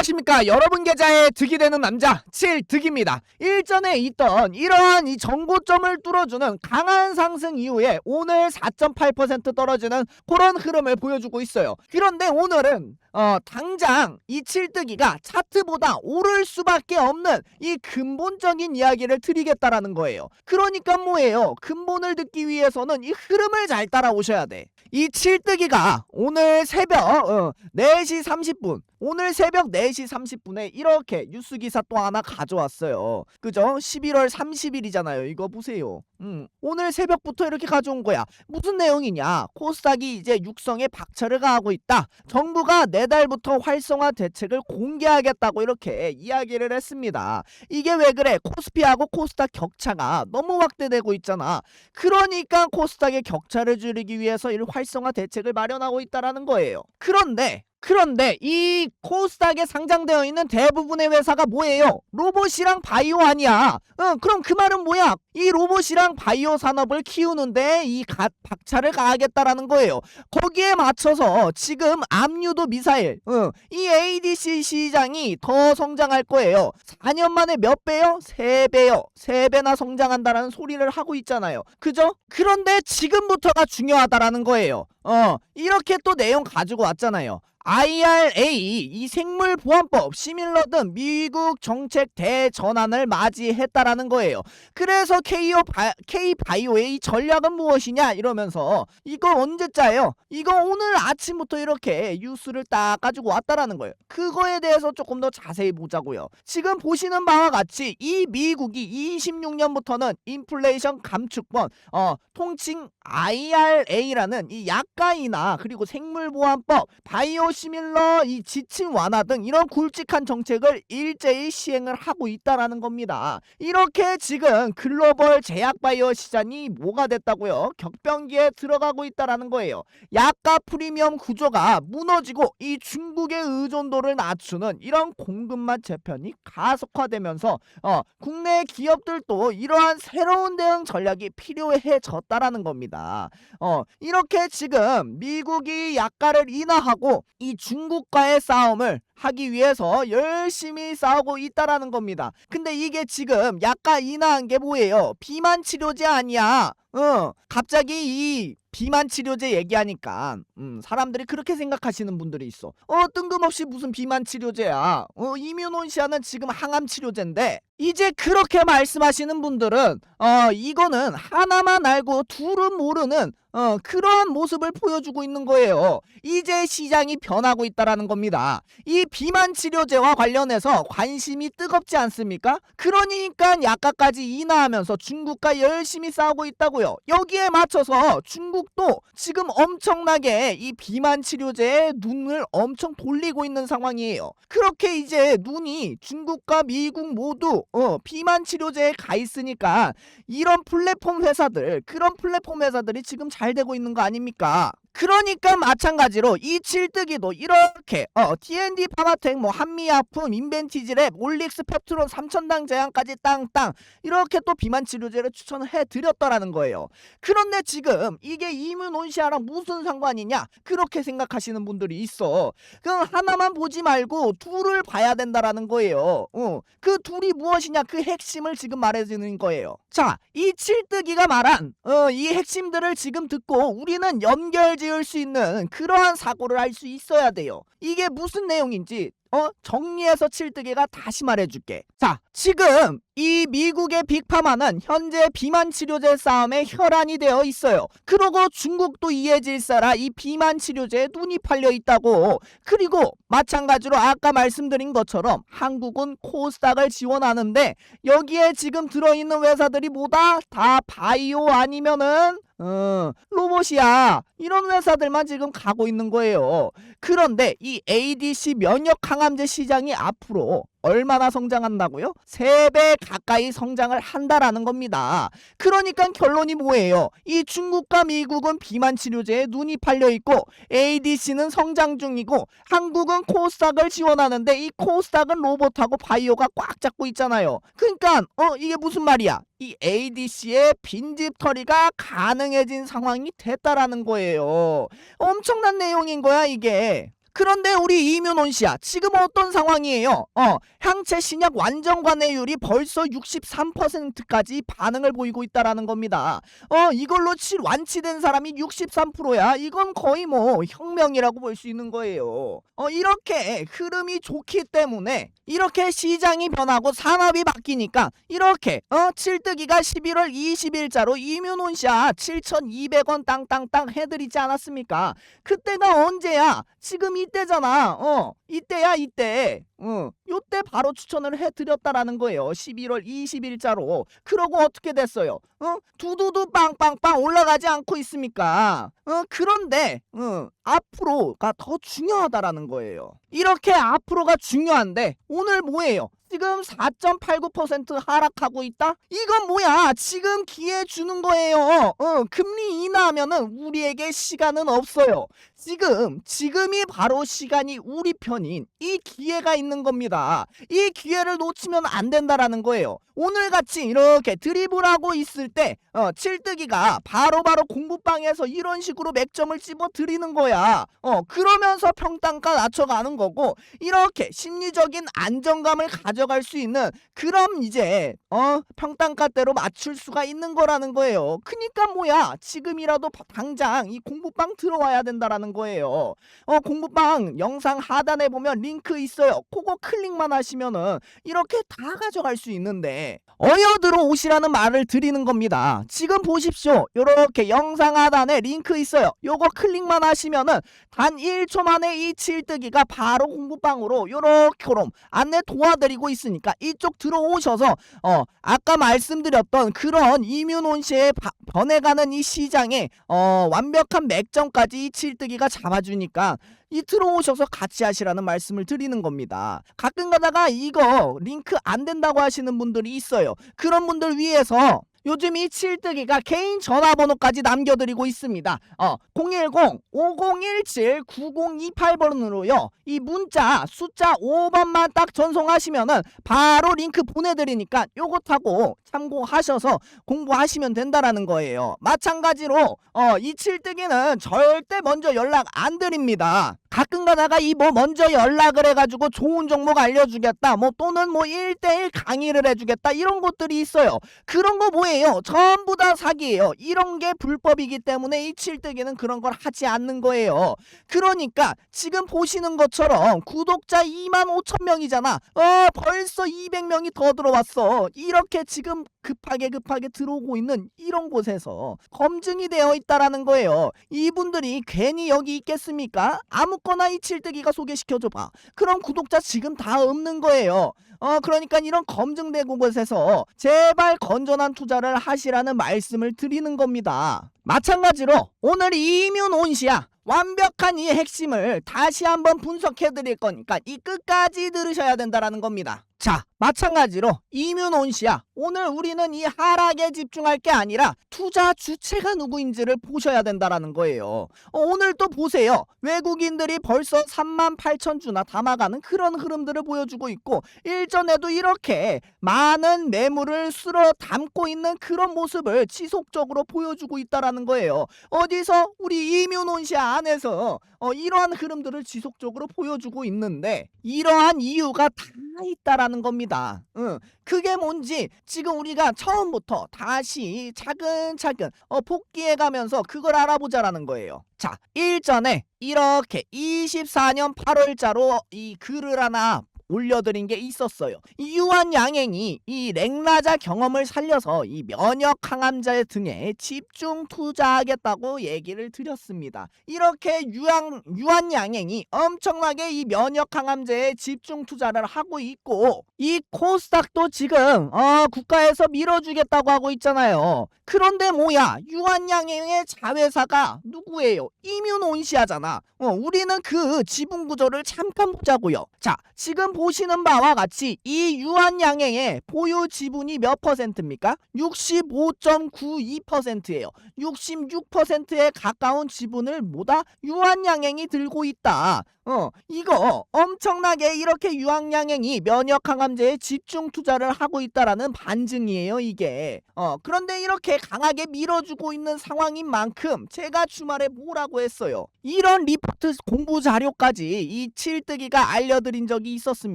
안녕하십니까. 여러분 계좌에 득이 되는 남자 칠득입니다. 일전에 있던 이러한 이 정고점을 뚫어주는 강한 상승 이후에 오늘 4.8% 떨어지는 그런 흐름을 보여주고 있어요. 그런데 오늘은 어, 당장 이 칠뜨기가 차트보다 오를 수밖에 없는 이 근본적인 이야기를 드리겠다라는 거예요. 그러니까 뭐예요? 근본을 듣기 위해서는 이 흐름을 잘 따라오셔야 돼. 이 칠뜨기가 오늘 새벽 어, 4시 30분 오늘 새벽 4시 30분에 이렇게 뉴스 기사 또 하나 가져왔어요. 그죠? 11월 30일이잖아요. 이거 보세요. 음, 오늘 새벽부터 이렇게 가져온 거야. 무슨 내용이냐? 코스닥이 이제 육성에 박차를 가하고 있다. 정부가 내 달부터 활성화 대책을 공개하겠다고 이렇게 이야기를 했습니다. 이게 왜 그래? 코스피하고 코스닥 격차가 너무 확대되고 있잖아. 그러니까 코스닥의 격차를 줄이기 위해서 이 활성화 대책을 마련하고 있다라는 거예요. 그런데 그런데 이 코스닥에 상장되어 있는 대부분의 회사가 뭐예요? 로봇이랑 바이오 아니야. 응, 그럼 그 말은 뭐야? 이 로봇이랑 바이오 산업을 키우는데 이 가, 박차를 가하겠다라는 거예요. 거기에 맞춰서 지금 압류도 미사일, 응, 이 ADC 시장이 더 성장할 거예요. 4년 만에 몇 배요? 3배요. 3배나 성장한다라는 소리를 하고 있잖아요. 그죠? 그런데 지금부터가 중요하다라는 거예요. 어, 이렇게 또 내용 가지고 왔잖아요. IRA 이 생물 보안법 시밀러 등 미국 정책 대전환을 맞이했다라는 거예요. 그래서 K오 바, K바이오의 이 전략은 무엇이냐 이러면서 이거 언제 짜요? 이거 오늘 아침부터 이렇게 뉴스를 딱 가지고 왔다라는 거예요. 그거에 대해서 조금 더 자세히 보자고요. 지금 보시는 바와 같이 이 미국이 26년부터는 인플레이션 감축권 어 통칭 IRA라는 이 약가이나 그리고 생물 보안법 바이오 시밀러 이 지침 완화 등 이런 굵직한 정책을 일제히 시행을 하고 있다라는 겁니다. 이렇게 지금 글로벌 제약 바이오 시장이 뭐가 됐다고요? 격변기에 들어가고 있다라는 거예요. 약가 프리미엄 구조가 무너지고 이 중국의 의존도를 낮추는 이런 공급망 재편이 가속화되면서 어, 국내 기업들도 이러한 새로운 대응 전략이 필요해졌다라는 겁니다. 어, 이렇게 지금 미국이 약가를 인하하고 이 중국과의 싸움을 하기 위해서 열심히 싸우고 있다라는 겁니다. 근데 이게 지금 약가 인하한 게 뭐예요? 비만 치료제 아니야. 어, 갑자기 이 비만 치료제 얘기하니까 음, 사람들이 그렇게 생각하시는 분들이 있어. 어, 뜬금없이 무슨 비만 치료제야. 어, 이뮤논시아는 지금 항암 치료제인데 이제 그렇게 말씀하시는 분들은 어, 이거는 하나만 알고 둘은 모르는 어, 그런 모습을 보여주고 있는 거예요. 이제 시장이 변하고 있다라는 겁니다. 이 비만 치료제와 관련해서 관심이 뜨겁지 않습니까? 그러니까 약가까지 인하하면서 중국과 열심히 싸우고 있다고요. 여기에 맞춰서 중국도 지금 엄청나게 이 비만 치료제에 눈을 엄청 돌리고 있는 상황이에요. 그렇게 이제 눈이 중국과 미국 모두 어, 비만 치료제에 가 있으니까 이런 플랫폼 회사들 그런 플랫폼 회사들이 지금 잘 되고 있는 거 아닙니까? 그러니까 마찬가지로 이 칠뜨기도 이렇게 어 TND 파마텍 뭐 한미약품 인벤티지랩 올릭스 펩트론 3천당 제한까지 땅땅 이렇게 또 비만 치료제를 추천을 해 드렸더라는 거예요. 그런데 지금 이게 이뮤논시아랑 무슨 상관이냐 그렇게 생각하시는 분들이 있어. 그럼 하나만 보지 말고 둘을 봐야 된다라는 거예요. 어, 그 둘이 무엇이냐 그 핵심을 지금 말해주는 거예요. 자, 이 칠뜨기가 말한 어, 이 핵심들을 지금 듣고 우리는 연결 지을 수 있는 그러한 사고를 할 수 있어야 돼요. 이게 무슨 내용인지 어 정리해서 칠뜨기가 다시 말해줄게. 자, 지금 이 미국의 빅파마는 현재 비만 치료제 싸움에 혈안이 되어 있어요. 그러고 중국도 이해 질서라 이 비만 치료제에 눈이 팔려 있다고. 그리고 마찬가지로 아까 말씀드린 것처럼 한국은 코스닥을 지원하는데 여기에 지금 들어있는 회사들이 뭐다? 다 바이오 아니면은 어, 로봇이야. 이런 회사들만 지금 가고 있는 거예요. 그런데 이 ADC 면역 항암제 시장이 앞으로 얼마나 성장한다고요? 3배 가까이 성장을 한다라는 겁니다. 그러니까 결론이 뭐예요? 이 중국과 미국은 비만 치료제에 눈이 팔려 있고 ADC는 성장 중이고 한국은 코스닥을 지원하는데 이 코스닥은 로봇하고 바이오가 꽉 잡고 있잖아요. 그러니까 어 이게 무슨 말이야? 이 ADC의 빈집 처리가 가능해진 상황이 됐다라는 거예요. 엄청난 내용인 거야 이게. 그런데 우리 이민원 씨야 지금 어떤 상황이에요? 어 향체 신약 완전 관해율이 벌써 63%까지 반응을 보이고 있다라는 겁니다. 어 이걸로 치, 완치된 사람이 63%야. 이건 거의 뭐 혁명이라고 볼 수 있는 거예요. 어 이렇게 흐름이 좋기 때문에 이렇게 시장이 변하고 산업이 바뀌니까 이렇게 어 칠뜨기가 11월 20일자로 이민원 씨야 7,200원 땅땅땅 해드리지 않았습니까? 그때가 언제야? 지금 이 때잖아. 어, 이때야 이때. 어, 요때 바로 추천을 해드렸다라는 거예요. 11월 20일자로. 그러고 어떻게 됐어요? 어, 두두두 빵빵빵 올라가지 않고 있습니까? 어, 그런데 어, 앞으로가 더 중요하다라는 거예요. 이렇게 앞으로가 중요한데 오늘 뭐예요? 지금 4.89% 하락하고 있다? 이건 뭐야? 지금 기회 주는 거예요. 어, 금리 인하하면은 우리에게 시간은 없어요. 지금, 지금이 바로 시간이 우리 편인 이 기회가 있는 겁니다. 이 기회를 놓치면 안 된다라는 거예요. 오늘 같이 이렇게 드리블하고 있을 때, 어, 칠뜨기가 바로바로 공부방에서 이런 식으로 맥점을 집어 드리는 거야. 어, 그러면서 평단가 낮춰가는 거고, 이렇게 심리적인 안정감을 가져갈 수 있는 그럼 이제 어 평단가대로 맞출 수가 있는 거라는 거예요. 그니까 뭐야 지금이라도 바- 당장 이 공부방 들어와야 된다라는 거예요. 어 공부방 영상 하단에 보면 링크 있어요. 그거 클릭만 하시면은 이렇게 다 가져갈 수 있는데 어여 들어오시라는 말을 드리는 겁니다. 지금 보십시오. 요렇게 영상 하단에 링크 있어요. 요거 클릭만 하시면은 단 1초 만에 이 칠뜨기가 바로 공부방으로 요렇게롬 안내 도와드리고 있으니까 이쪽 들어오셔서 어 아까 말씀드렸던 그런 이뮤논시에 바- 변해가는 이 시장에 어 완벽한 맥점까지 이 칠뜨기가 잡아주니까 이 들어오셔서 같이 하시라는 말씀을 드리는 겁니다. 가끔 가다가 이거 링크 안 된다고 하시는 분들이 있어요. 그런 분들 위해서 요즘 이 칠뜨기가 개인 전화번호까지 남겨드리고 있습니다. 어, 010-5017-9028번으로요. 이 문자 숫자 5번만 딱 전송하시면은 바로 링크 보내드리니까 요거 타고 참고하셔서 공부하시면 된다라는 거예요. 마찬가지로 어, 이 칠뜨기는 절대 먼저 연락 안 드립니다. 가끔 가다가 이 뭐 먼저 연락을 해가지고 좋은 종목 알려주겠다 뭐 또는 뭐 1대1 강의를 해주겠다 이런 것들이 있어요. 그런 거 뭐예요? 전부 다 사기예요. 이런 게 불법이기 때문에 이 칠뜨기는 그런 걸 하지 않는 거예요. 그러니까 지금 보시는 것처럼 구독자 2만 5천 명이잖아. 어 벌써 200명이 더 들어왔어. 이렇게 지금 급하게 급하게 들어오고 있는 이런 곳에서 검증이 되어 있다라는 거예요. 이분들이 괜히 여기 있겠습니까? 아무 거나 이 칠뜨기가 소개시켜줘봐. 그럼 구독자 지금 다 없는 거예요. 어, 그러니까 이런 검증되고 곳에서 제발 건전한 투자를 하시라는 말씀을 드리는 겁니다. 마찬가지로 오늘 이윤 온시야. 완벽한 이 핵심을 다시 한번 분석해 드릴 거니까 이 끝까지 들으셔야 된다라는 겁니다. 자, 마찬가지로 이윤 온시야. 오늘 우리는 이 하락에 집중할 게 아니라 투자 주체가 누구인지를 보셔야 된다라는 거예요. 어, 오늘 또 보세요. 외국인들이 벌써 3만 8천 주나 담아가는 그런 흐름들을 보여주고 있고 일전에도 이렇게 많은 매물을 쓸어 담고 있는 그런 모습을 지속적으로 보여주고 있다라는 거예요. 어디서 우리 이뮤논시아 안에서 어, 이러한 흐름들을 지속적으로 보여주고 있는데 이러한 이유가 다 있다라는 겁니다. 응. 그게 뭔지 지금 우리가 처음부터 다시 차근차근 어, 복귀해 가면서 그걸 알아보자라는 거예요. 자, 일전에 이렇게 24년 8월자로 이 글을 하나 올려드린 게 있었어요. 이 유한 양행이 이 랭라자 경험을 살려서 이 면역 항암제 등에 집중 투자하겠다고 얘기를 드렸습니다. 이렇게 유한 유한 양행이 엄청나게 이 면역 항암제에 집중 투자를 하고 있고 이 코스닥도 지금 어, 국가에서 밀어주겠다고 하고 있잖아요. 그런데 뭐야 유한 양행의 자회사가 누구예요? 이뮤논시아잖아. 어, 우리는 그 지분 구조를 잠깐 보자고요. 자, 지금 보시는 바와 같이 이 유한양행의 보유 지분이 몇 퍼센트입니까? 65.92%예요. 66%에 가까운 지분을 뭐다? 유한양행이 들고 있다. 어, 이거 엄청나게 이렇게 유한양행이 면역 항암제에 집중 투자를 하고 있다라는 반증이에요, 이게. 어, 그런데 이렇게 강하게 밀어주고 있는 상황인 만큼 제가 주말에 뭐라고 했어요. 이런 리포트 공부 자료까지 이 칠뜨기가 알려드린 적이 있었습니다.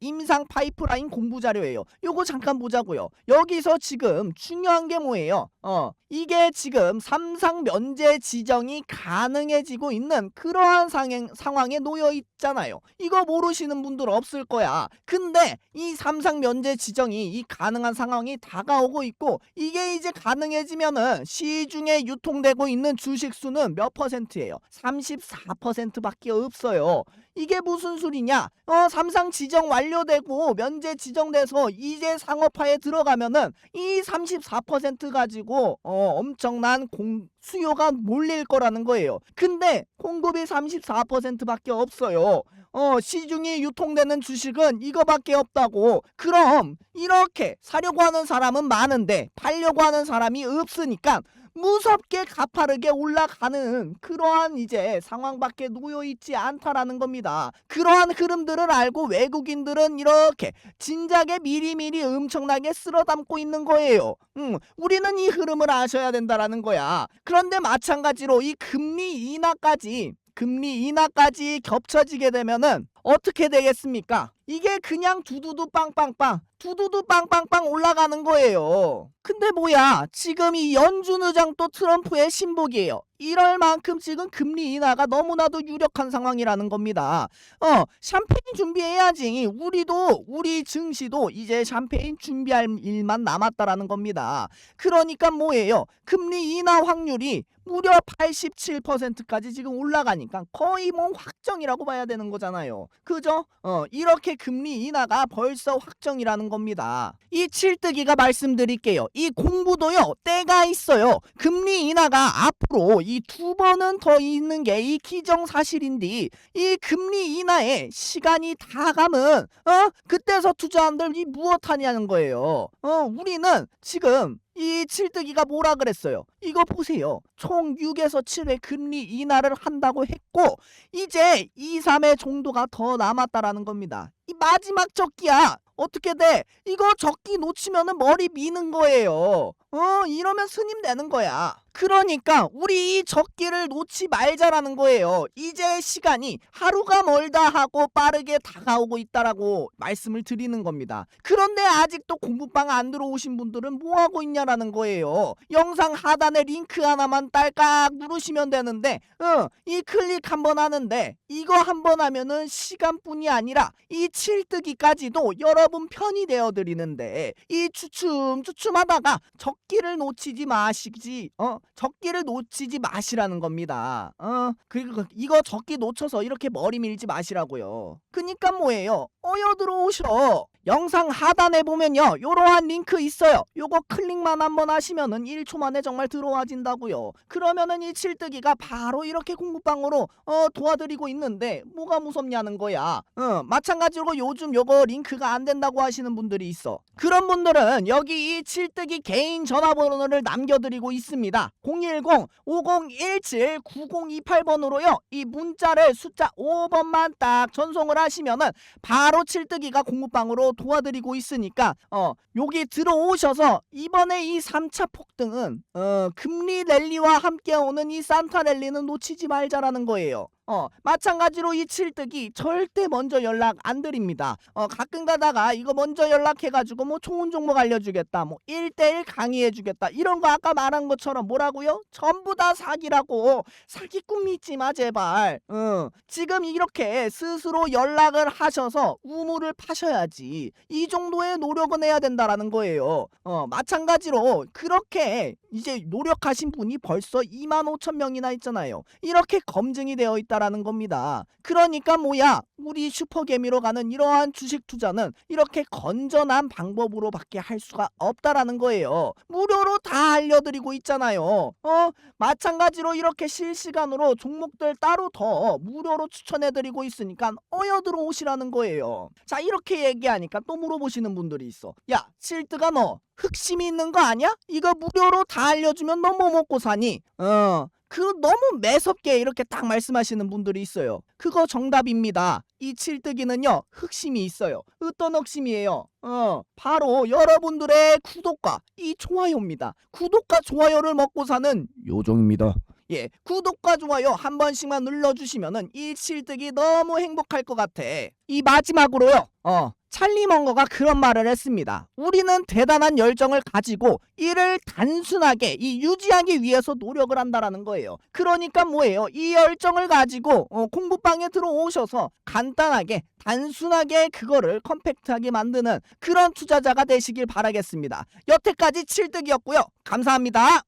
임상 파이프라인 공부 자료예요. 요거 잠깐 보자고요. 여기서 지금 중요한 게 뭐예요? 어, 이게 지금 삼상 면제 지정이 가능해지고 있는 그러한 상행, 상황에 놓여 있잖아요. 이거 모르시는 분들 없을 거야. 근데 이 삼상 면제 지정이 이 가능한 상황이 다가오고 있고 이게 이제 가능해지면은 시중에 유통되고 있는 주식 수는 몇 퍼센트예요? 34%밖에 없어요. 이게 무슨 소리냐? 어, 삼상 지정 완료되고 면제 지정돼서 이제 상업화에 들어가면은 이 34% 가지고 어, 엄청난 공 수요가 몰릴 거라는 거예요. 근데 공급이 34%밖에 없어요. 어, 시중에 유통되는 주식은 이거밖에 없다고. 그럼 이렇게 사려고 하는 사람은 많은데 팔려고 하는 사람이 없으니까 무섭게 가파르게 올라가는 그러한 이제 상황밖에 놓여 있지 않다라는 겁니다. 그러한 흐름들을 알고 외국인들은 이렇게 진작에 미리미리 엄청나게 쓸어 담고 있는 거예요. 음, 우리는 이 흐름을 아셔야 된다라는 거야. 그런데 마찬가지로 이 금리 인하까지 금리 인하까지 겹쳐지게 되면은 어떻게 되겠습니까? 이게 그냥 두두두 빵빵빵 두두두 빵빵빵 올라가는 거예요. 근데 뭐야 지금 이 연준 의장 또 트럼프의 신복이에요. 이럴 만큼 지금 금리 인하가 너무나도 유력한 상황이라는 겁니다. 어 샴페인 준비해야지. 우리도 우리 증시도 이제 샴페인 준비할 일만 남았다라는 겁니다. 그러니까 뭐예요? 금리 인하 확률이 무려 87%까지 지금 올라가니까 거의 뭐 확정이라고 봐야 되는 거잖아요. 그죠? 어, 이렇게 금리 인하가 벌써 확정이라는 겁니다. 이 칠뜨기가 말씀드릴게요. 이 공부도요, 때가 있어요. 금리 인하가 앞으로 이두 번은 더 있는 게 이 기정사실인데, 이 금리 인하에 시간이 다 가면, 어? 그때서 투자한들 이 무엇 하냐는 거예요. 어, 우리는 지금 이 칠뜨기가 뭐라 그랬어요? 이거 보세요. 총 6에서 7회 금리 인하를 한다고 했고 이제 2, 3회 정도가 더 남았다라는 겁니다. 이 마지막 적기야. 어떻게 돼? 이거 적기 놓치면은 머리 미는 거예요. 어, 이러면 스님 되는 거야. 그러니까 우리 이 적기를 놓지 말자라는 거예요. 이제 시간이 하루가 멀다 하고 빠르게 다가오고 있다라고 말씀을 드리는 겁니다. 그런데 아직도 공부방 안 들어오신 분들은 뭐 하고 있냐라는 거예요. 영상 하단에 링크 하나만 딸깍 누르시면 되는데, 어, 이 클릭 한번 하는데 이거 한번 하면은 시간뿐이 아니라 이 칠뜨기까지도 여러분 편이 되어 드리는데 이 추춤 추춤하다가 적 기를 놓치지 마시지, 어, 적기를 놓치지 마시라는 겁니다. 어, 그리고 이거 적기 놓쳐서 이렇게 머리 밀지 마시라고요. 그니까 뭐예요? 어여 들어오셔. 영상 하단에 보면요. 요러한 링크 있어요. 요거 클릭만 한번 하시면은 1초 만에 정말 들어와진다고요. 그러면은 이 칠뜨기가 바로 이렇게 공부방으로 어, 도와드리고 있는데 뭐가 무섭냐는 거야. 어, 마찬가지로 요즘 요거 링크가 안 된다고 하시는 분들이 있어. 그런 분들은 여기 이 칠뜨기 개인 전화번호를 남겨드리고 있습니다. 010-5017-9028번으로요. 이 문자를 숫자 5번만 딱 전송을 하시면은 바로 칠뜨기가 공부방으로 도와드리고 있으니까 어 여기 들어오셔서 이번에 이 3차 폭등은 어 금리 랠리와 함께 오는 이 산타 랠리는 놓치지 말자라는 거예요. 어, 마찬가지로 이 칠뜨기 절대 먼저 연락 안 드립니다. 어, 가끔 가다가 이거 먼저 연락해가지고 뭐 좋은 종목 알려주겠다. 뭐 1대1 강의해주겠다. 이런 거 아까 말한 것처럼 뭐라고요? 전부 다 사기라고. 사기꾼 믿지 마, 제발. 어, 지금 이렇게 스스로 연락을 하셔서 우물을 파셔야지. 이 정도의 노력은 해야 된다라는 거예요. 어, 마찬가지로 그렇게 이제 노력하신 분이 벌써 2만 5천 명이나 있잖아요. 이렇게 검증이 되어 있다. 있다라는 겁니다. 그러니까 뭐야? 우리 슈퍼개미로 가는 이러한 주식 투자는 이렇게 건전한 방법으로밖에 할 수가 없다라는 거예요. 무료로 다 알려드리고 있잖아요. 어? 마찬가지로 이렇게 실시간으로 종목들 따로 더 무료로 추천해드리고 있으니까 어여 들어오시라는 거예요. 자 이렇게 얘기하니까 또 물어보시는 분들이 있어. 야 칠드가 너 흑심이 있는 거 아니야? 이거 무료로 다 알려주면 너 뭐 먹고 사니? 어. 그 너무 매섭게 이렇게 딱 말씀하시는 분들이 있어요. 그거 정답입니다. 이 칠뜨기는요 흑심이 있어요. 어떤 흑심이에요? 어 바로 여러분들의 구독과 이 좋아요입니다. 구독과 좋아요를 먹고 사는 요정입니다. 예, 구독과 좋아요 한 번씩만 눌러주시면은 이 칠뜨기 너무 행복할 것 같아. 이 마지막으로요. 어, 찰리 멍거가 그런 말을 했습니다. 우리는 대단한 열정을 가지고 이를 단순하게 이 유지하기 위해서 노력을 한다라는 거예요. 그러니까 뭐예요? 이 열정을 가지고 어, 공부방에 들어오셔서 간단하게 단순하게 그거를 컴팩트하게 만드는 그런 투자자가 되시길 바라겠습니다. 여태까지 칠득이었고요. 감사합니다.